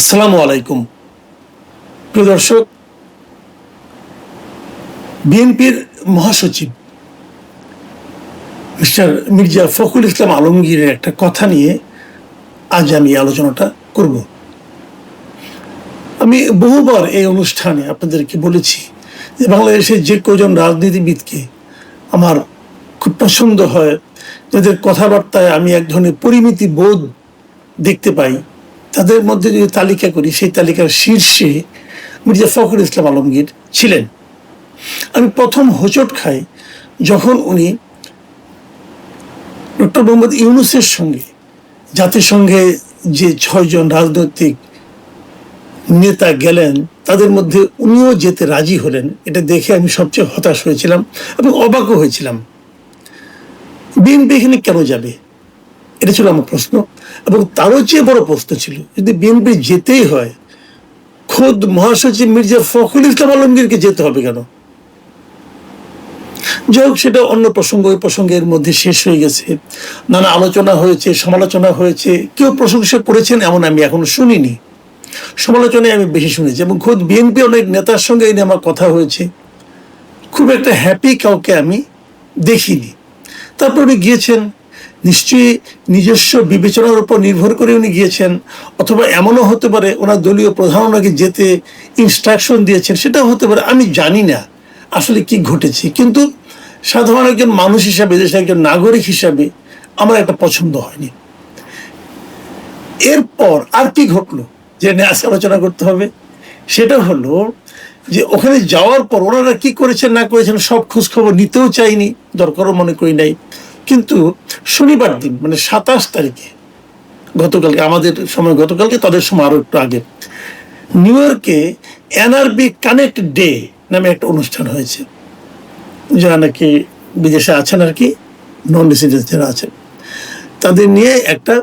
আসসালামু আলাইকুম। প্রিয় দর্শক, বিএনপির মহাসচিব মিস্টার মির্জা ফখরুল ইসলাম আলমগীরের একটা কথা নিয়ে আজ আমি আলোচনাটা করব। আমি বহুবার এই অনুষ্ঠানে আপনাদেরকে বলেছি যে বাংলাদেশের যে কজন রাজনীতিবিদকে আমার খুব পছন্দ হয়, যাদের কথাবার্তায় আমি এক ধরনের পরিমিতি বোধ দেখতে পাই তাদের মধ্যে যদি তালিকা করি, সেই তালিকার শীর্ষে মির্জা ফখরুল ইসলাম আলমগীর ছিলেন। আমি প্রথম হোঁচট খাই যখন উনি ডক্টর মোহাম্মদ ইউনুসের সঙ্গে, জাতিসংঘে যে ছয়জন রাজনৈতিক নেতা গেলেন, তাদের মধ্যে উনিও যেতে রাজি হলেন, এটা দেখে আমি সবচেয়ে হতাশ হয়েছিলাম এবং অবাকও হয়েছিলাম। বিএনপি এখানে কেন যাবে? এটা ছিল আমার প্রশ্ন। এবং তারও চেয়ে বড় প্রশ্ন ছিল, যদি বিএনপি যেতেই হয়, খোদ মহাসচিব মির্জা ফখরুল ইসলাম আলমগীরকে যেতে হবে কেন? যাই হোক, সেটা অন্য প্রসঙ্গ, ওই প্রসঙ্গের মধ্যে শেষ হয়ে গেছে। নানা আলোচনা হয়েছে, সমালোচনা হয়েছে, কেউ প্রশংসা করেছেন এমন আমি এখনও শুনিনি। সমালোচনায় আমি বেশি শুনেছি, এবং খোদ বিএনপি অনেক নেতার সঙ্গে এই নিয়ে আমার কথা হয়েছে। খুব একটা হ্যাপি কাউকে আমি দেখিনি। তারপর উনি গিয়েছেন নিশ্চয়ই নিজস্ব বিবেচনার উপর নির্ভর করে উনি গিয়েছেন, অথবা এমনও হতে পারে ওনার দলীয় প্রধান ওনাকে যেতে ইনস্ট্রাকশন দিয়েছেন, সেটাও হতে পারে, আমি জানি না আসলে কি ঘটেছে। কিন্তু সাধারণ একজন মানুষ হিসাবে, দেশের একজন নাগরিক হিসাবে আমার একটা পছন্দ হয়নি। এরপর আর কি ঘটলো যে নিয়ে আজকে আলোচনা করতে হবে? সেটা হলো যে ওখানে যাওয়ার পর ওনারা কি করেছেন, না করেছেন সব খোঁজখবর নিতেও চাইনি, দরকারও মনে করি নাই। কিন্তু শনিবার দিন মানে সাতাশ তারিখে গতকালকে, আমাদের সময় গতকালকে, তাদের সময় আরও একটু আগে, নিউ ইয়র্কে এনআরবি কানেক্ট ডে নামে একটা অনুষ্ঠান হয়েছে। যারা নাকি বিদেশে আছেন আর কি নন রেসিডেন্স যারা আছেন, তাদের নিয়ে একটা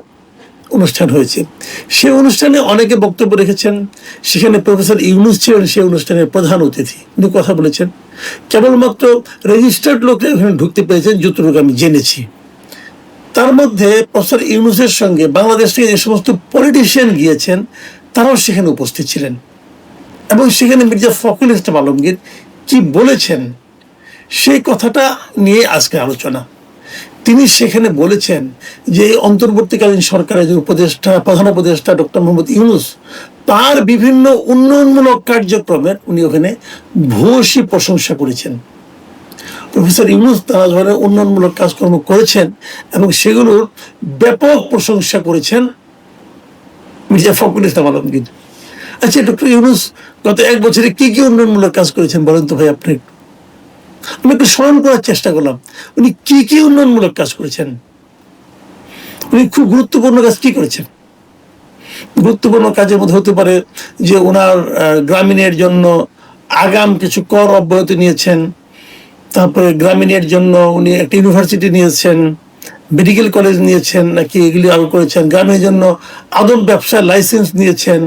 অনুষ্ঠান হয়েছে। সেই অনুষ্ঠানে অনেকে বক্তব্য রেখেছেন। সেখানে প্রফেসর ইউনুস ছিলেন সেই অনুষ্ঠানের প্রধান অতিথি। উনি কথা বলেছেন। কেবলমাত্র রেজিস্টার্ড লোকরা ওখানে ঢুকতে পেরেছেন, যতটুকু আমি জেনেছি। তার মধ্যে প্রফেসর ইউনুসের সঙ্গে বাংলাদেশ থেকে যে সমস্ত পলিটিশিয়ান গিয়েছেন, তারাও সেখানে উপস্থিত ছিলেন। এবং সেখানে মির্জা ফখরুল ইসলাম আলমগীর কি বলেছেন, সেই কথাটা নিয়ে আজকে আলোচনা। তিনি সেখানে বলেছেন যে অন্তর্বর্তীকালীন সরকারের যে উপদেষ্টা, প্রধান উপদেষ্টা ডক্টর মোহাম্মদ ইউনুস, তার বিভিন্ন উন্নয়নমূলক কার্যক্রমের উনি ওখানে ভূয়সী প্রশংসা করেছেন। প্রফেসর ইউনুস তারা ধরনের উন্নয়নমূলক কাজকর্ম করেছেন এবং সেগুলোর ব্যাপক প্রশংসা করেছেন মির্জা ফখরুল ইসলাম আলমগীর। আচ্ছা ডক্টর ইউনুস গত এক বছরে কি কি উন্নয়নমূলক কাজ করেছেন বলেন তো ভাই আপনি? আমি একটু স্মরণ করার চেষ্টা করলাম। উনি কি কি উন্নয়নমূলক কাজ করেছেন? উনি খুব গুরুত্বপূর্ণ কাজ কি করেছেন? গুরুত্বপূর্ণ কাজের মধ্যে হতে পারে যে ওনার গ্রামীণের জন্য আগাম কিছু কর অব্যাহতি নিয়েছেন। তারপরে গ্রামীণের জন্য উনি একটা ইউনিভার্সিটি নিয়েছেন, মেডিকেল কলেজ নিয়েছেন, নাকি এগুলি আরও করেছেন। গ্রামের জন্য আদম ব্যবসার লাইসেন্স নিয়েছেন।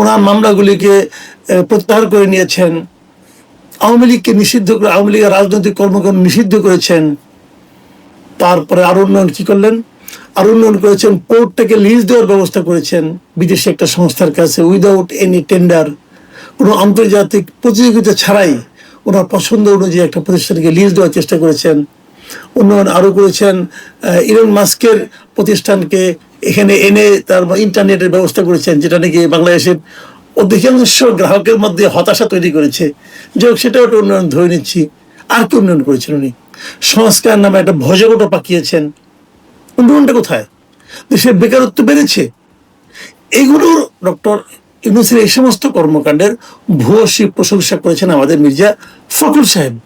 ওনার মামলাগুলিকে প্রত্যাহার করে নিয়েছেন। আওয়ামী লীগকে নিষিদ্ধ করে, আওয়ামী লীগের রাজনৈতিক কর্মকাণ্ড নিষিদ্ধ করেছেন। তারপরে আরও উন্নয়ন কি করলেন? আরও উন্নয়ন করেছেন পোর্টটাকে লিজ দেওয়ার ব্যবস্থা করেছেন। বিদেশি একটা সংস্থার কাছে উইদাউট এনি টেন্ডার কোনো আন্তর্জাতিক প্রতিযোগিতা ছাড়াই ওনার পছন্দ অনুযায়ী একটা প্রতিষ্ঠানকে লিজ দেওয়ার চেষ্টা করেছেন। উন্নয়ন আরও করেছেন ইলন মাস্কের প্রতিষ্ঠানকে এখানে এনে তার ইন্টারনেটের ব্যবস্থা করেছেন, যেটা নাকি বাংলাদেশের অধিকাংশ গ্রাহকের মধ্যে হতাশা তৈরি করেছে। হোক, সেটাও একটা উন্নয়ন ধরে নিচ্ছি। আর কি উন্নয়ন করেছেন উনি? সংস্কার নামে একটা ভজগোটা পাকিয়েছেন। উন্নয়নটা কোথায়? দেশের বেকারত্ব বেড়েছে। এগুলোর ডক্টর ইউনুসের এই সমস্ত কর্মকাণ্ডের ভূয়সী প্রশংসা করেছেন আমাদের মির্জা ফখরুল সাহেব।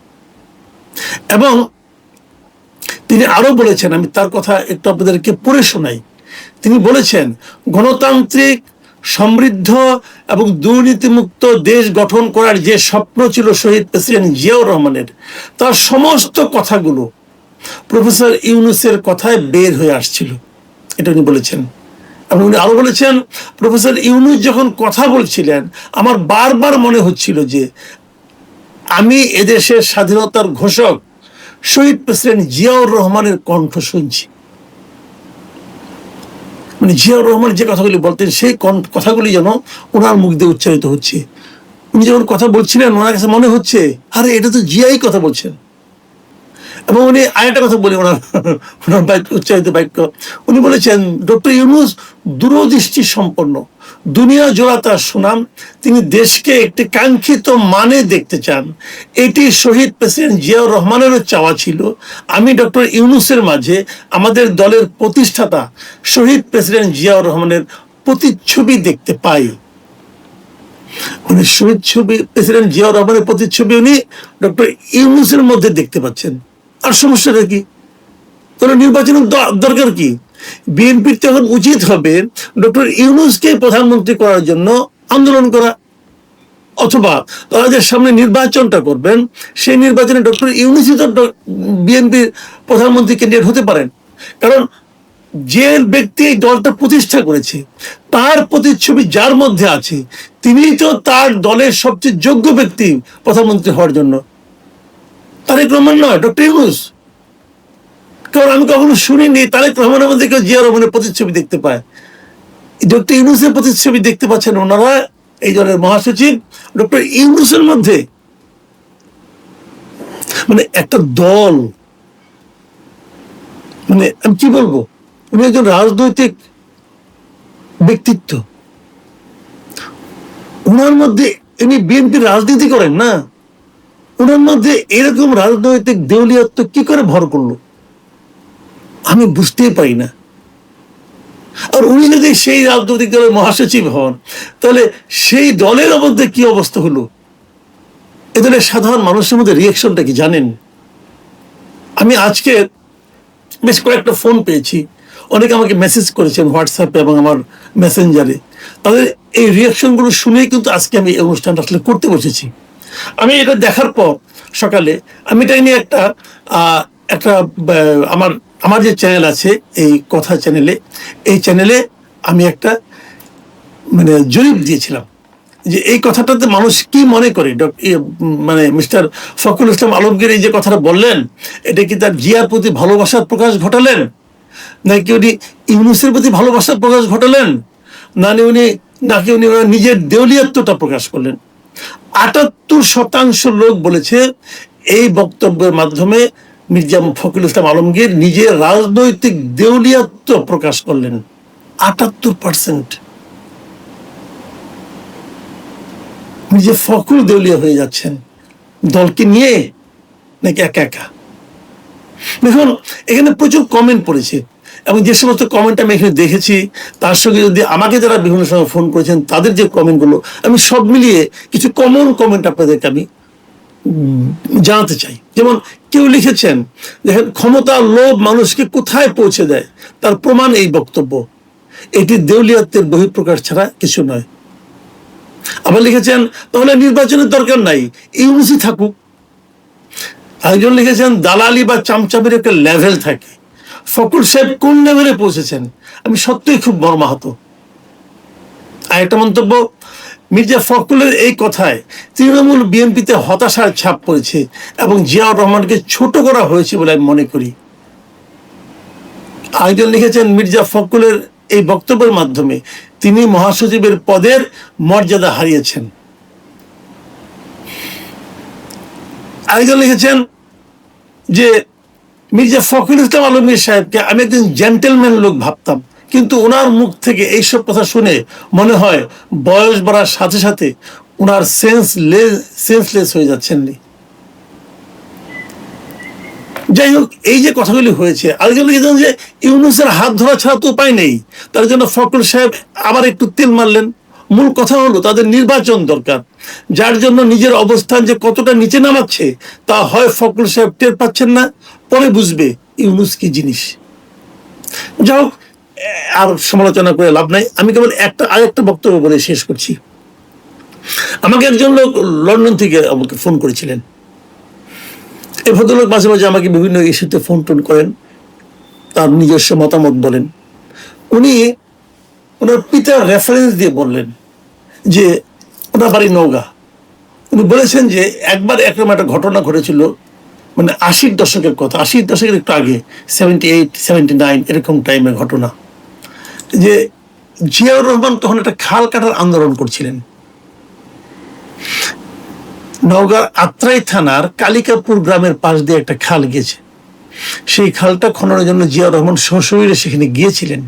এবং তিনি আরও বলেছেন, আমি তার কথা একটু আপনাদেরকে পড়ে শোনাই। তিনি বলেছেন, গণতান্ত্রিক সমৃদ্ধ এবং দুর্নীতিমুক্ত দেশ গঠন করার যে স্বপ্ন ছিল শহীদ প্রেসিডেন্ট জিয়াউর রহমানের, তার সমস্ত কথাগুলো প্রফেসর ইউনুসের কথায় বের হয়ে আসছিল। এটা উনি বলেছেন। এবং উনি আরও বলেছেন, প্রফেসর ইউনুস যখন কথা বলছিলেন, আমার বারবার মনে হচ্ছিল যে আমি এদেশের স্বাধীনতার ঘোষক শহীদ প্রেসিডেন্ট জিয়াউর রহমানের কণ্ঠ শুনছি। মানে জিয়াউর রহমান যে কথাগুলি বলতেন, সেই কথাগুলি যেন ওনার মুখ দিয়ে উচ্চারিত হচ্ছে। উনি যখন কথা বলছিলেন, ওনার কাছে মনে হচ্ছে, আরে এটা তো জিয়াই কথা বলছেন। এবং উনি আরেকটা কথা বলি, ওনার ওনার বাক্য উচ্চারিত বাক্য। উনি বলেছেন, ডক্টর ইউনুস দূরদৃষ্টি সম্পন্ন দুনিয়া জোড়া তার সুনাম। তিনি দেশকে একটি কাঙ্ক্ষিত মানে দেখতে চান। এটি শহীদ প্রেসিডেন্ট জিয়াউর রহমানেরও চাওয়া ছিল। আমি ডক্টর ইউনুসের মাঝে আমাদের দলের প্রতিষ্ঠাতা শহীদ প্রেসিডেন্ট জিয়াউর রহমানের প্রতিচ্ছবি দেখতে পাই। উনি শহীদ ছবি, প্রেসিডেন্ট জিয়াউর রহমানের প্রতিচ্ছবি উনি ডক্টর ইউনুসের মধ্যে দেখতে পাচ্ছেন। আর সমস্যাটা কি? তাহলে নির্বাচনের দরকার কি? বিএনপির তখন উচিত হবে ডক্টর ইউনুসকে প্রধানমন্ত্রী করার জন্য আন্দোলন করা অথবা তারা যে সামনে নির্বাচনটা করবেন। সেই নির্বাচনে ডক্টর ইউনুসই তো বিএনপির প্রধানমন্ত্রী ক্যান্ডিডেট হতে পারেন। কারণ যে ব্যক্তি এই দলটা প্রতিষ্ঠা করেছে, তার প্রতিচ্ছবি যার মধ্যে আছে তিনি তো তার দলের সবচেয়ে যোগ্য ব্যক্তি প্রধানমন্ত্রী হওয়ার জন্য। তারেক রহমান নয়, ডক্টর ইউনুস। কারণ আমি কখনো শুনিনি তারেক রহমানের মধ্যে কেউ জিয়া রহমানের প্রতিচ্ছবি দেখতে পায়। ডক্টর ইউনুসের প্রতিচ্ছবি দেখতে পাচ্ছেন ওনারা, এই দলের মহাসচিব, ডক্টর ইউনুসের মধ্যে। মানে একটা দল। মানে আমি কি বলব? উনি একজন রাজনৈতিক ব্যক্তিত্ব। ওনার মধ্যে ইনি বিএনপির রাজনীতি করেন না। ওনার মধ্যে এরকম রাজনৈতিক দেউলিয়াত্ব কি করে ভর করল? আমি বুঝতেই পারি না। আর উনি যদি সেই রাজনৈতিক দলের মহাসচিব হন, তাহলে সেই দলের মধ্যে কি অবস্থা হলো? এ দলের সাধারণ মানুষের মধ্যে রিয়েকশনটা কি জানেন? আমি আজকে বেশ কয়েকটা ফোন পেয়েছি। অনেকে আমাকে মেসেজ করেছেন হোয়াটসঅ্যাপে এবং আমার মেসেঞ্জারে তাদের এই রিয়াকশনগুলো শুনেই কিন্তু আজকে আমি এই অনুষ্ঠানটা আসলে করতে বসেছি। আমি এটা দেখার পর সকালে আমি এটা নিয়ে একটা একটা আমার আমার যে চ্যানেল আছে এই কথা চ্যানেলে এই চ্যানেলে আমি একটা মানে জরিপ দিয়েছিলাম যে এই কথাটাতে মানুষ কি মনে করে? ইয়ে, মানে মিস্টার ফখরুল ইসলাম আলমগীর এই যে কথাটা বললেন এটা কি তার জিয়ার প্রতি ভালোবাসার প্রকাশ ঘটালেন? নাকি উনি ইউনুসের প্রতি ভালোবাসার প্রকাশ ঘটালেন? না উনি নাকি উনি নিজের দেউলিয়াত্মটা প্রকাশ করলেন? আটাত্তর শতাংশ লোক বলেছে এই বক্তব্যের মাধ্যমে মির্জা ফখরুল ইসলাম আলমগীর নিজের রাজনৈতিক দেউলিয়াত্ব প্রকাশ করলেন। আটাত্তর পার্সেন্ট নিজে ফখরুল দেউলিয়া হয়ে যাচ্ছেন। দলকে নিয়ে নাকি একা একা? দেখুন, এখানে প্রচুর কমেন্ট পড়েছে। এবং যে সমস্ত কমেন্ট আমি এখানে দেখেছি, তার সঙ্গে যদি আমাকে যারা বিভিন্ন সময় ফোন করেছেন, তাদের যে কমেন্টগুলো আমি সব মিলিয়ে কিছু কমন কমেন্ট আপনাদেরকে আমি জানাতে চাই। যেমন কেউ লিখেছেন দেখেন ক্ষমতা, লোভ মানুষকে কোথায় পৌঁছে দেয়? তার প্রমাণ এই বক্তব্য। এটি দেউলিয়াত্বের বহিঃপ্রকাশ ছাড়া কিছু নয়। আবার লিখেছেন, তাহলে নির্বাচনের দরকার নাই ইউনিসি থাকুক। একজন লিখেছেন, দালালি বা চামচামের একটা লেভেল থাকে। ফকুর সাহেব কোন লেভেলে পৌঁছেছেন? আমি সত্যিই খুব মর্মাহত। আর একটা মন্তব্য, মির্জা ফখরুলের এই কথায় তৃণমূল বিএনপিতে হতাশার ছাপ পড়েছে এবং জিয়াউর রহমানকে ছোট করা হয়েছে বলে আমি মনে করি। আরেকজন লিখেছেন, মির্জা ফখরুলের এই বক্তব্যের মাধ্যমে তিনি মহাসচিবের পদের মর্যাদা হারিয়েছেন। আরেকজন লিখেছেন যে, মির্জা ফখরুল ইসলাম আলমগীর সাহেবকে আমি একজন জেন্টেলম্যান লোক ভাবতাম। কিন্তু ওনার মুখ থেকে এইসব কথা শুনে মনে হয় বয়স বাড়ার সাথে সাথে ওনার সেন্স সেন্সলেস হয়ে যাচ্ছেন নি। যাই হোক, এই যে কথাগুলি হয়েছে লিখেছেন যে ইউনুসের হাত ধরা ছাড়া তো উপায় নেই। তার জন্য ফখরুল সাহেব আবার একটু তেল মারলেন। মূল কথা হলো তাদের নির্বাচন দরকার। যার জন্য নিজের অবস্থান যে কতটা নিচে নামাচ্ছে, তা হয় ফখরুল সাহেব টের পাচ্ছেন না, পরে বুঝবে ইউনুস কি জিনিস। যাই হোক আর সমালোচনা করে লাভ নাই। আমি কেবল একটা, আরেকটা বক্তব্য বলে শেষ করছি। আমাকে একজন লোক লন্ডন থেকে আমাকে ফোন করেছিলেন। এই ভদ্রলোক মাঝে মাঝে আমাকে বিভিন্ন ইস্যুতে ফোন টোন করেন, তার নিজস্ব মতামত বলেন। উনি ওনার পিতার রেফারেন্স দিয়ে বললেন যে, ওনার বাড়ি নৌগা উনি বলেছেন যে, একবার একরকম একটা ঘটনা ঘটেছিল মানে আশির দশকের কথা, আশির দশকের একটু আগে সেভেন্টি এইট সেভেন্টি নাইন এরকম টাইমের ঘটনা। যে জিয়াউর রহমান তখন একটা খাল কাটার আন্দোলন করছিলেন। নওগাঁর আত্রাই থানার কালিকাপুর গ্রামের পাশ দিয়ে একটা খাল গেছে সেই খালটা খননের জন্য জিয়াউর রহমান সশরীরে সেখানে গিয়েছিলেন।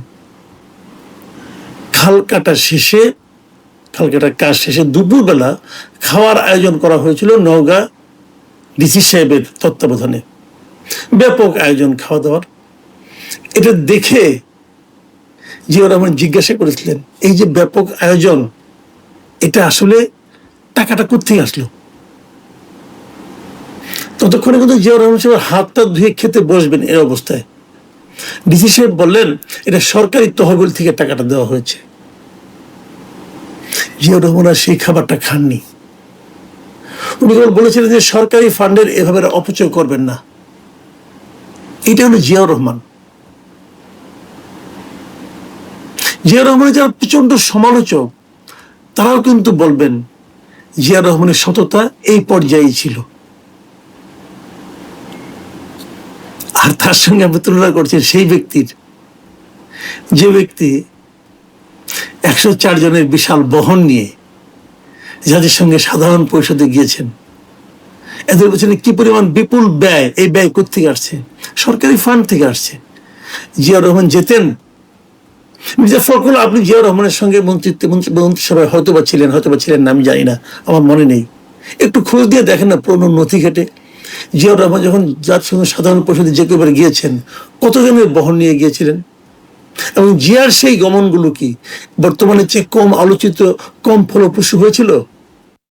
খাল কাটা শেষে, খাল কাটার কাজ শেষে দুপুরবেলা খাওয়ার আয়োজন করা হয়েছিল নওগাঁ ডিসি সাহেবের তত্ত্বাবধানে। ব্যাপক আয়োজন খাওয়া দাওয়ার। এটা দেখে জিয়াউর রহমান জিজ্ঞাসা করেছিলেন, এই যে ব্যাপক আয়োজন, এটা আসলে টাকাটা কোথেকে আসলো? ততক্ষণে কিন্তু জিয়াউর রহমান সাহেব হাতটা ধুয়ে খেতে বসবেন এই অবস্থায়। ডিসি সাহেব বললেন, এটা সরকারি তহবিল থেকে টাকাটা দেওয়া হয়েছে। জিয়াউর রহমান সেই খাবারটা খাননি। উনি কেবল বলেছিলেন যে সরকারি ফান্ডের এভাবে অপচয় করবেন না। এটা হলো জিয়াউর রহমান। জিয়া রহমানের যারা প্রচণ্ড সমালোচক, তারাও কিন্তু বলবেন, জিয়া রহমানের সততা এই পর্যায়ে ছিল। আর তার সঙ্গে আপনি তুলনা করছেন সেই ব্যক্তির। যে ব্যক্তি একশো চার জনের বিশাল বহন নিয়ে যাদের সঙ্গে সাধারণ পরিষদে গিয়েছেন, এদের পেছনে কি পরিমাণ বিপুল ব্যয়, এই ব্যয় কোথেকে আসছে? সরকারি ফান্ড থেকে আসছে। জিয়া রহমান যেতেন মির্জা ফখরুল আপনি জিয়া রহমানের সঙ্গে মন্ত্রিত্ব মন্ত্রিসভায় হয়তো বা ছিলেন হয়তো বা ছিলেন না, আমি জানি না, আমার মনে নেই। একটু খোঁজ দিয়ে দেখেন না পুরনো নথি ঘেটে। জিয়াউর রহমান যখন জাতিসংঘ সাধারণ পরিষদে যে কেবার গিয়েছেন, কতজনের বহন নিয়ে গিয়েছিলেন? এবং জিয়ার সেই গমনগুলো কি? বর্তমানে চেয়ে কম আলোচিত, কম ফলপ্রসূ হয়েছিল?